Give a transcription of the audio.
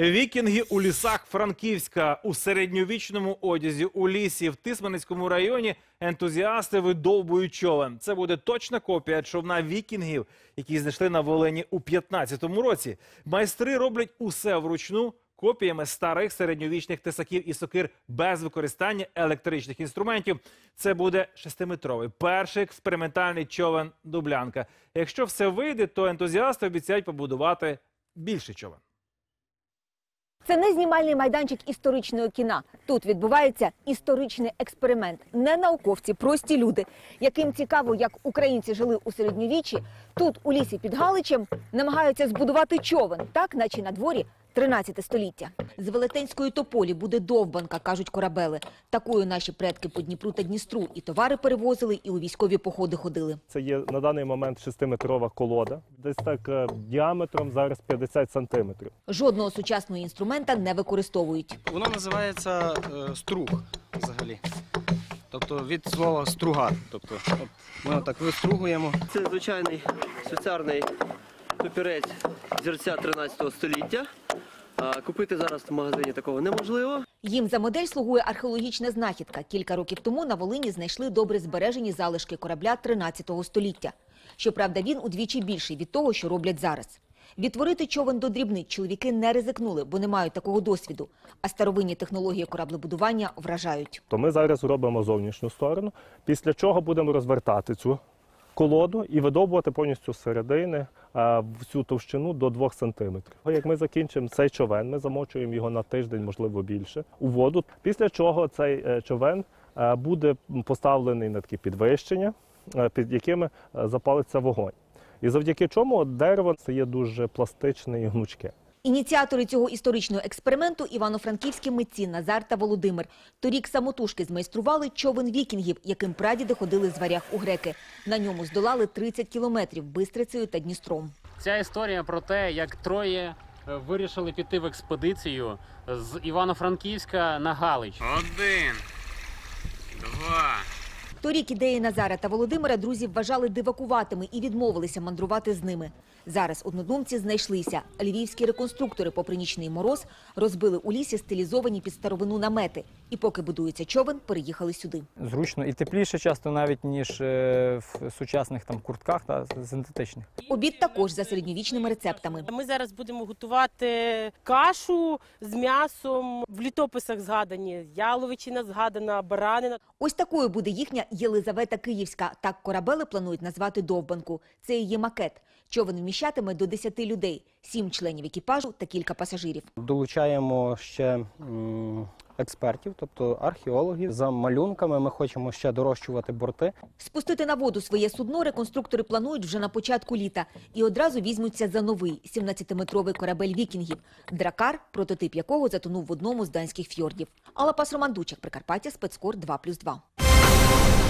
Вікінги у лісах Франківська у середньовічному одязі у лісі в Тисманицькому районі ентузіасти видовбують човен. Це буде точна копія човна вікінгів, які знайшли на Волині у 15-му році. Майстри роблять усе вручну копіями старих середньовічних тесаків і сокир без використання електричних інструментів. Це буде шестиметровий перший експериментальний човен дублянка. Якщо все вийде, то ентузіасти обіцяють побудувати більший човен. Це не знімальний майданчик історичного кіна. Тут відбувається історичний експеримент. Не науковці, прості люди, яким цікаво, як українці жили у середньовіччі. Тут у лісі під Галичем намагаються збудувати човен, так наче на дворі 13 століття. З велетенської тополі буде довбанка, кажуть корабели. Такою наші предки по Дніпру та Дністру і товари перевозили, і у військові походи ходили. Це є на даний момент 6-метрова колода, десь так е, діаметром зараз 50 сантиметрів. Жодного сучасного інструмента не використовують. Воно називається е, струг взагалі. Тобто від слова стругар. Тобто, от ми отак вистругуємо. Це звичайний суцярний папірець зірця 13 століття. А, Купити зараз в магазині такого неможливо. Їм за модель слугує археологічна знахідка. Кілька років тому на Волині знайшли добре збережені залишки корабля 13 століття. Щоправда, він удвічі більший від того, що роблять зараз. Відтворити човен до дрібниць чоловіки не ризикнули, бо не мають такого досвіду. А старовинні технології кораблебудування вражають. То ми зараз робимо зовнішню сторону, після чого будемо розвертати цю колоду і видовбувати повністю з середини е, всю товщину до 2 сантиметрів. Як ми закінчимо цей човен, ми замочуємо його на тиждень, можливо більше, у воду. Після чого цей е, човен е, буде поставлений на такі підвищення, під якими запалиться вогонь. І завдяки чому дерево стає дуже пластичне і гнучке. Ініціатори цього історичного експерименту івано-франківські митці Назар та Володимир. Торік самотужки змайстрували човен вікінгів, яким прадіди ходили з варяг у греки. На ньому здолали 30 кілометрів Бистрицею та Дністром. Ця історія про те, як троє е, вирішили піти в експедицію з Івано-Франківська на Галич. Один, два. Торік ідеї Назара та Володимира друзі вважали дивакуватими і відмовилися мандрувати з ними. Зараз однодумці знайшлися. Львівські реконструктори, попри нічний мороз, розбили у лісі стилізовані під старовину намети. І поки будується човен, переїхали сюди. зручно і тепліше часто навіть ніж е, в сучасних там куртках та синтетичних. Обід також за середньовічними рецептами. Ми зараз будемо готувати кашу з м'ясом. В літописах згадані яловичина, згадана баранина. Ось такою буде їхня Єлизавета Київська. Так корабели планують назвати довбанку. Це її макет. Човен вміщатиме до 10 людей, 7 членів екіпажу та кілька пасажирів. Долучаємо ще експертів, тобто археологів. За малюнками ми хочемо ще дорощувати борти. Спустити на воду своє судно реконструктори планують вже на початку літа і одразу візьмуться за новий 17-метровий корабель вікінгів. Дракар, прототип якого затонув в одному з данських фьордів. Алла Пас Роман Дучак, Прикарпаття, спецкор 2+,2. Thank you.